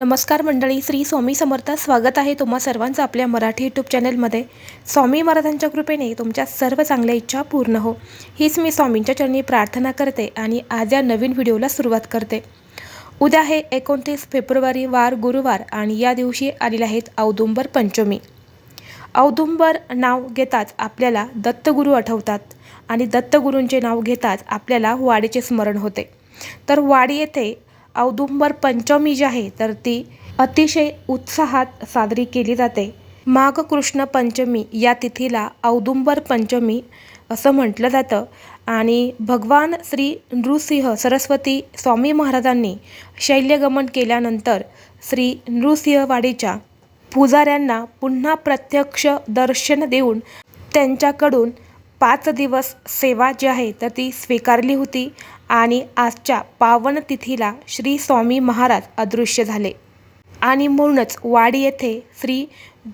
नमस्कार मंडळी श्री स्वामी समर्थ स्वागत आहे तुम्हा सर्वांचं आपल्या मराठी यूट्यूब चॅनलमध्ये. स्वामी महाराजांच्या कृपेने तुमच्या सर्व चांगल्या इच्छा पूर्ण हो. हीच मी स्वामींच्या चरणी प्रार्थना करते आणि आज या नवीन व्हिडिओला सुरुवात करते. उद्या आहे एकोणतीस फेब्रुवारी वार गुरुवार आणि या दिवशी आलेले आहेत औदुंबर पंचमी. औदुंबर नाव घेताच आपल्याला दत्तगुरू आठवतात आणि दत्तगुरूंचे नाव घेताच आपल्याला वाडीचे स्मरण होते. तर वाडी येथे औदुंबर पंचमी जी आहे तर ती अतिशय उत्साहात साजरी केली जाते. माघ कृष्ण पंचमी या तिथीला औदुंबर पंचमी असं म्हटलं जातं. आणि भगवान श्री नृसिंह सरस्वती स्वामी महाराजांनी शैल्यगमन केल्यानंतर श्री नृसिंहवाडीच्या पुजाऱ्यांना पुन्हा प्रत्यक्ष दर्शन देऊन त्यांच्याकडून पाच दिवस सेवा जी आहे तर ती स्वीकारली होती. आणि आजच्या पावन तिथीला श्री स्वामी महाराज अदृश्य झाले. आणि म्हणूनच वाडी येथे श्री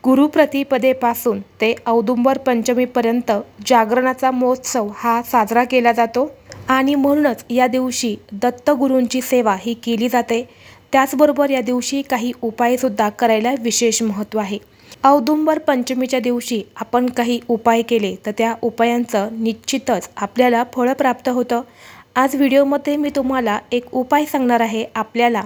गुरुप्रतिपदेपासून ते औदुंबर पंचमीपर्यंत जागरणाचा महोत्सव हा साजरा केला जातो. आणि म्हणूनच या दिवशी दत्तगुरूंची सेवा ही केली जाते. त्याचबरोबर या दिवशी काही उपायसुद्धा करायला विशेष महत्त्व आहे. औदुंबर पंचमीच्या दिवशी आपण काही उपाय केले तर त्या उपायांचं निश्चितच आपल्याला फळ प्राप्त होतं. आज व्हिडिओमध्ये मी तुम्हाला एक उपाय सांगणार आहे आपल्याला.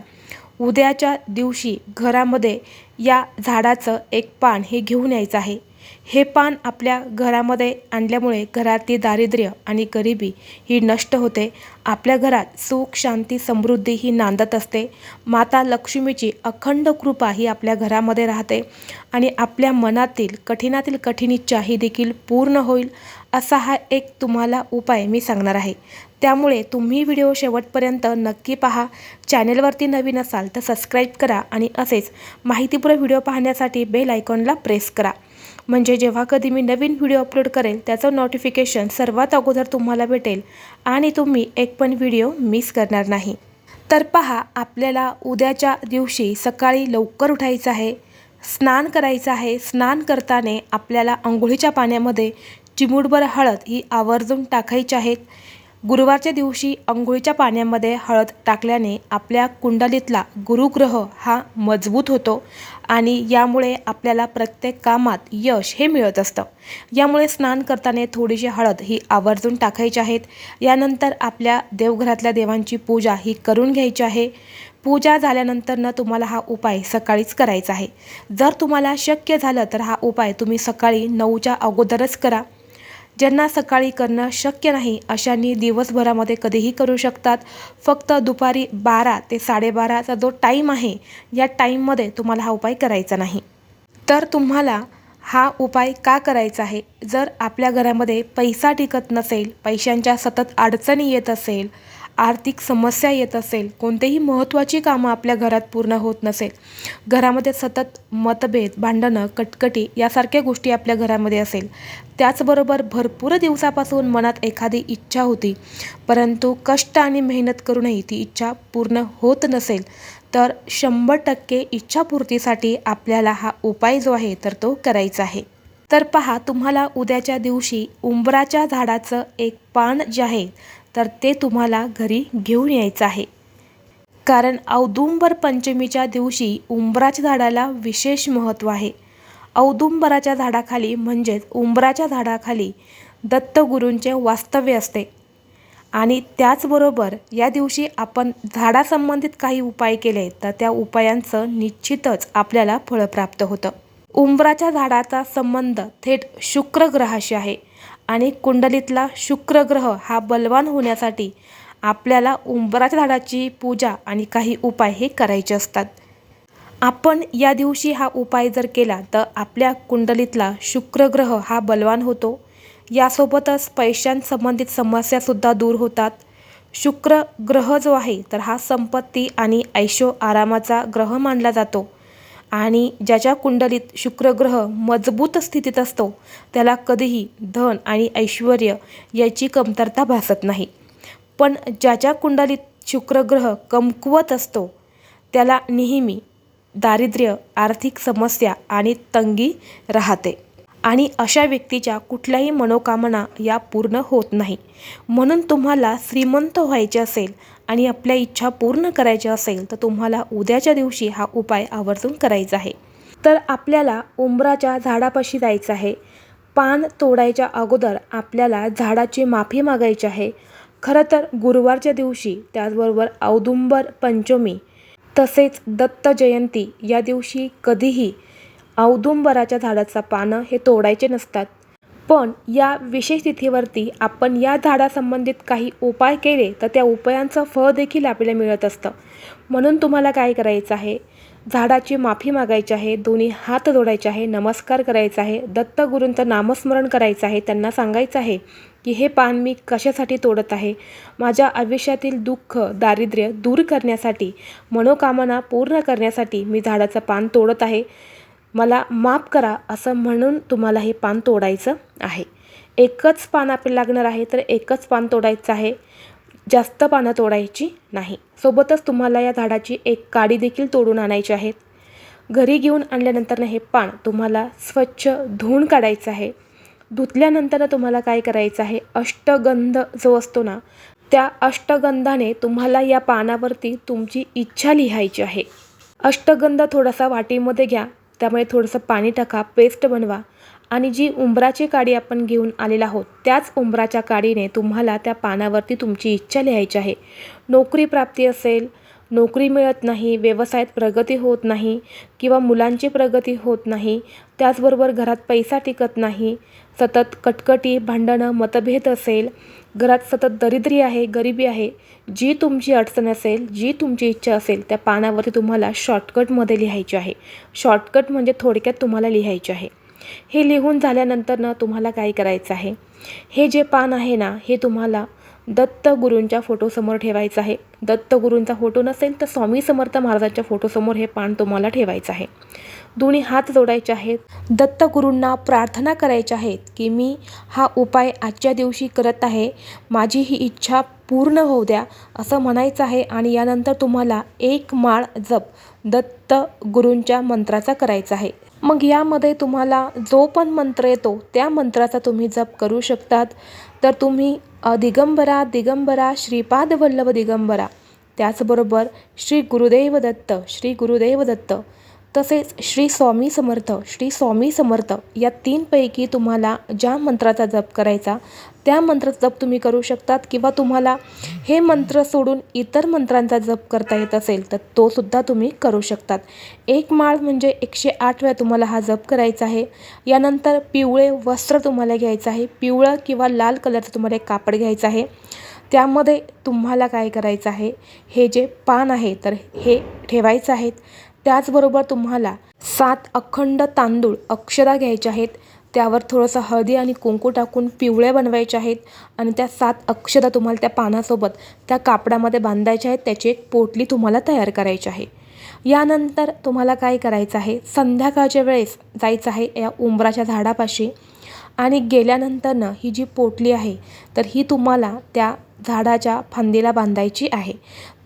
उद्याच्या दिवशी घरामध्ये या झाडाचं एक पान हे घेऊन यायचं आहे. हे पान आपल्या घरामध्ये आणल्यामुळे घरातली दारिद्र्य आणि गरिबी ही नष्ट होते. आपल्या घरात सुख शांती समृद्धी ही नांदत असते. माता लक्ष्मीची अखंड कृपा ही आपल्या घरामध्ये राहते आणि आपल्या मनातील कठीणातील कठीण इच्छा ही देखील पूर्ण होईल असा हा एक तुम्हाला उपाय मी सांगणार आहे. त्यामुळे तुम्ही व्हिडिओ शेवटपर्यंत नक्की पहा. चॅनेलवरती नवीन असाल तर सबस्क्राईब करा आणि असेच माहितीपूर्ण व्हिडिओ पाहण्यासाठी बेल आयकॉनला प्रेस करा. म्हणजे जेव्हा कधी मी नवीन व्हिडिओ अपलोड करेल त्याचं नोटिफिकेशन सर्वात अगोदर तुम्हाला भेटेल आणि तुम्ही एक पण व्हिडिओ मिस करणार नाही. तर पहा आपल्याला उद्याच्या दिवशी सकाळी लवकर उठायचं आहे. स्नान करायचं आहे. स्नान करताना आपल्याला आंघोळीच्या पाण्यामध्ये चिमूटभर हळद ही आवर्जून टाकायची आहेत. गुरुवारच्या दिवशी अंघोळीच्या पाण्यामध्ये हळद टाकल्याने आपल्या कुंडलीतला गुरुग्रह हा मजबूत होतो आणि यामुळे आपल्याला प्रत्येक कामात यश हे मिळत असतं. यामुळे स्नान करताना थोडीशी हळद ही आवर्जून टाकायची आहेत. यानंतर आपल्या देवघरातल्या देवांची पूजा ही करून घ्यायची आहे. पूजा झाल्यानंतर न तुम्हाला हा उपाय सकाळीच करायचा आहे. जर तुम्हाला शक्य झालं तर हा उपाय तुम्ही सकाळी नऊच्या अगोदरच करा. ज्यांना सकाळी करणं शक्य नाही अशांनी दिवसभरामध्ये कधीही करू शकतात. फक्त दुपारी बारा ते साडेबाराचा जो टाईम आहे या टाईममध्ये तुम्हाला हा उपाय करायचा नाही. तर तुम्हाला हा उपाय का करायचा आहे? जर आपल्या घरामध्ये पैसा टिकत नसेल पैशांच्या सतत अडचणी येत असेल आर्थिक समस्या येत असेल कोणतेही महत्त्वाची कामं आपल्या घरात पूर्ण होत नसेल घरामध्ये सतत मतभेद भांडणं कटकटी यासारख्या गोष्टी आपल्या घरामध्ये असेल त्याचबरोबर भरपूर दिवसापासून मनात एखादी इच्छा होती परंतु कष्ट आणि मेहनत करूनही ती इच्छा पूर्ण होत नसेल तर शंभर टक्के इच्छापूर्तीसाठी आपल्याला हा उपाय जो आहे तर तो करायचा आहे. तर पहा तुम्हाला उद्याच्या दिवशी उंबराच्या झाडाचं एक पान जे आहे तर ते तुम्हाला घरी घेऊन यायचं आहे. कारण औदुंबर पंचमीच्या दिवशी उंबराच्या झाडाला विशेष महत्त्व आहे. औदुंबराच्या झाडाखाली म्हणजेच उंबराच्या झाडाखाली दत्तगुरूंचे वास्तव्य असते. आणि त्याचबरोबर या दिवशी आपण झाडासंबंधित काही उपाय केले तर त्या उपायांचं निश्चितच आपल्याला फळ प्राप्त होतं. उंबराच्या झाडाचा संबंध थेट शुक्र ग्रहाशी आहे. आणि कुंडलीतला शुक्र ग्रह हा बलवान होण्यासाठी आपल्याला उंबराच्या झाडाची पूजा आणि काही उपाय हे करायचे असतात. आपण या दिवशी हा उपाय जर केला तर आपल्या कुंडलीतला शुक्र ग्रह हा बलवान होतो. यासोबतच पैशांसंबंधित समस्यासुद्धा दूर होतात. शुक्र ग्रह जो आहे तर हा संपत्ती आणि ऐशो आरामाचा ग्रह मानला जातो. आणि ज्याच्या कुंडलीत शुक्रग्रह मजबूत स्थितीत असतो त्याला कधीही धन आणि ऐश्वर याची कमतरता भासत नाही. पण ज्याच्या कुंडलीत शुक्रग्रह कमकुवत असतो त्याला नेहमी दारिद्र्य आर्थिक समस्या आणि तंगी राहते. आणि अशा व्यक्तीच्या कुठल्याही मनोकामना या पूर्ण होत नाही. म्हणून तुम्हाला श्रीमंत व्हायचे असेल आणि आपल्या इच्छा पूर्ण करायच्या असेल तर तुम्हाला उद्याच्या दिवशी हा उपाय आवर्जून करायचा आहे. तर आपल्याला उंबराच्या झाडापाशी जायचं आहे. पान तोडायच्या अगोदर आपल्याला झाडाची माफी मागायची आहे. खरं तर गुरुवारच्या दिवशी त्याचबरोबर औदुंबर पंचमी तसेच दत्त जयंती या दिवशी कधीही औदुंबराच्या झाडाचा पानं हे तोडायचे नसतात. पण या विशेष तिथीवरती आपण या झाडासंबंधित काही उपाय केले तर त्या उपायांचं फळ देखील आपल्याला मिळत असतं. म्हणून तुम्हाला काय करायचं आहे? झाडाची माफी मागायची आहे दोन्ही हात जोडायचे आहे नमस्कार करायचा आहे दत्तगुरूंचं नामस्मरण करायचं आहे त्यांना सांगायचं आहे की हे पान मी कशासाठी तोडत आहे? माझ्या आयुष्यातील दुःख दारिद्र्य दूर करण्यासाठी मनोकामना पूर्ण करण्यासाठी मी झाडाचं पान तोडत आहे. मला माफ करा असं म्हणून तुम्हाला हे पान तोडायचं आहे. एकच पान आपल्याला लागणार आहे तर एकच पान तोडायचं आहे. जास्त पानं तोडायची नाही. सोबतच तुम्हाला या झाडाची एक काडी देखील तोडून आणायची आहेत घरी घेऊन आणल्यानंतर हे पान तुम्हाला स्वच्छ धुवून काढायचं आहे. धुतल्यानंतर तुम्हाला काय करायचं आहे? अष्टगंध जो असतो ना त्या अष्टगंधाने तुम्हाला या पानावरती तुमची इच्छा लिहायची आहे. अष्टगंध थोडासा वाटीमध्ये घ्या. त्यामुळे थोडंसं पाणी टाका पेस्ट बनवा आणि जी उंबराची काडी आपण घेऊन आलेला आहोत त्याच उंबराच्या काडीने तुम्हाला त्या पानावरती तुमची इच्छा लिहायची आहे. नोकरी प्राप्ती असेल नोकरी मिळत नाही व्यवसायात प्रगती होत नाही किंवा मुलांची प्रगती होत नाही त्याचबरोबर घरात पैसा टिकत नाही सतत कटकटी भांडणं मतभेद असेल घरात सतत दरिद्री आहे गरिबी आहे जी तुमची अडचण असेल जी तुमची इच्छा असेल त्या पानावरती तुम्हाला शॉर्टकटमध्ये लिहायची आहे. शॉर्टकट म्हणजे थोडक्यात तुम्हाला लिहायचे आहे. हे लिहून झाल्यानंतर ना तुम्हाला काय करायचं आहे? हे जे पान आहे ना हे तुम्हाला दत्तगुरूंच्या फोटोसमोर ठेवायचं आहे. दत्तगुरूंचा फोटो नसेल तर स्वामी समर्थ महाराजांच्या फोटोसमोर हे पान तुम्हाला ठेवायचं आहे. दोन्ही हात जोडायचे आहेत. दत्तगुरूंना प्रार्थना करायच्या आहेत की मी हा उपाय आजच्या दिवशी करत आहे. माझी ही इच्छा पूर्ण होऊ द्या असं म्हणायचं आहे आणि यानंतर तुम्हाला एक माळ जप दत्त गुरूंच्या मंत्राचा करायचा आहे. मग यामध्ये तुम्हाला जो पण मंत्र येतो त्या मंत्राचा तुम्ही जप करू शकतात. तर तुम्ही दिगंबरा दिगंबरा श्रीपाद वल्लभ दिगंबरा. त्याचबरोबर श्री गुरुदेव दत्त श्री गुरुदेव दत्त. तसेच श्री स्वामी समर्थ श्री स्वामी समर्थ या तीनपैकी तुम्हाला ज्या मंत्राचा जप करायचा त्या मंत्राचा जप तुम्ही करू शकतात किंवा तुम्हाला हे मंत्र सोडून इतर मंत्रांचा जप करता येत असेल तर तो सुद्धा तुम्ही करू शकतात. एक माळ म्हणजे एकशे आठ वेळा तुम्हाला हा जप करायचा आहे. यानंतर पिवळे वस्त्र तुम्हाला घ्यायचं आहे. पिवळं किंवा लाल कलरचं तुम्हाला एक कापड घ्यायचं आहे. त्यामध्ये तुम्हाला काय करायचं आहे? हे जे पान आहे तर हे ठेवायचं आहेत त्याचबरोबर तुम्हाला सात अखंड तांदूळ अक्षदा घ्यायच्या आहेत. त्यावर थोडंसं हळदी आणि कुंकू टाकून पिवळ्या बनवायच्या आहेत आणि त्या सात अक्षदा तुम्हाला त्या पानासोबत त्या कापडामध्ये बांधायच्या आहेत. त्याची एक पोटली तुम्हाला तयार करायची आहे. यानंतर तुम्हाला काय करायचं आहे? संध्याकाळच्या वेळेस जायचं आहे या उंबराच्या झाडापाशी. आणि गेल्यानंतरनं ही जी पोटली आहे तर ही तुम्हाला त्या झाडाच्या फांदीला बांधायची आहे.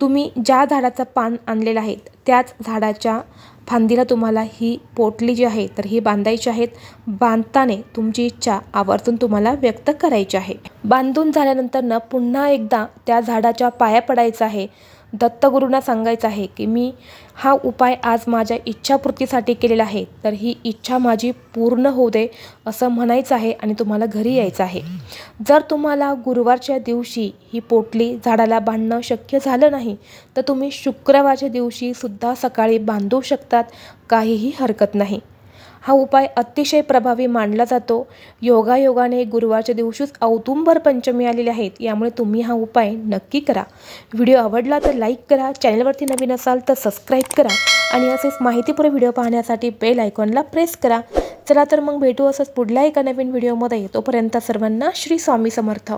तुम्ही ज्या झाडाचं पान आणलेलं आहे त्याच झाडाच्या फांदीला तुम्हाला ही पोटली जी आहे तर ही बांधायची आहेत बांधताने तुमची इच्छा आवर्जून तुम्हाला व्यक्त करायची आहे. बांधून झाल्यानंतरनं पुन्हा एकदा त्या झाडाच्या पाया पडायचं आहे. दत्तगुरूंना सांगायचं आहे की मी हा उपाय आज माझ्या इच्छापूर्तीसाठी केलेला आहे तर ही इच्छा माझी पूर्ण होऊ दे असं म्हणायचं आहे आणि तुम्हाला घरी यायचं आहे. जर तुम्हाला गुरुवारच्या दिवशी ही पोटली झाडाला बांधणं शक्य झालं नाही तर तुम्ही शुक्रवारच्या दिवशीसुद्धा सकाळी बांधू शकतात काहीही हरकत नाही. हा उपाय अतिशय प्रभावी मानला जातो. योगायोगाने गुरुवारच्या दिवशीच औदुंबर पंचमी आलेले आहेत. यामुळे तुम्ही हा उपाय नक्की करा. व्हिडिओ आवडला तर लाईक करा. चॅनलवरती नवीन असाल तर सबस्क्राईब करा. आणि असेच माहितीपूर्ण व्हिडिओ पाहण्यासाठी बेल आयकॉनला प्रेस करा. चला तर मग भेटू असंच पुढल्या एका नवीन व्हिडिओमध्ये. तोपर्यंत सर्वांना श्री स्वामी समर्थ.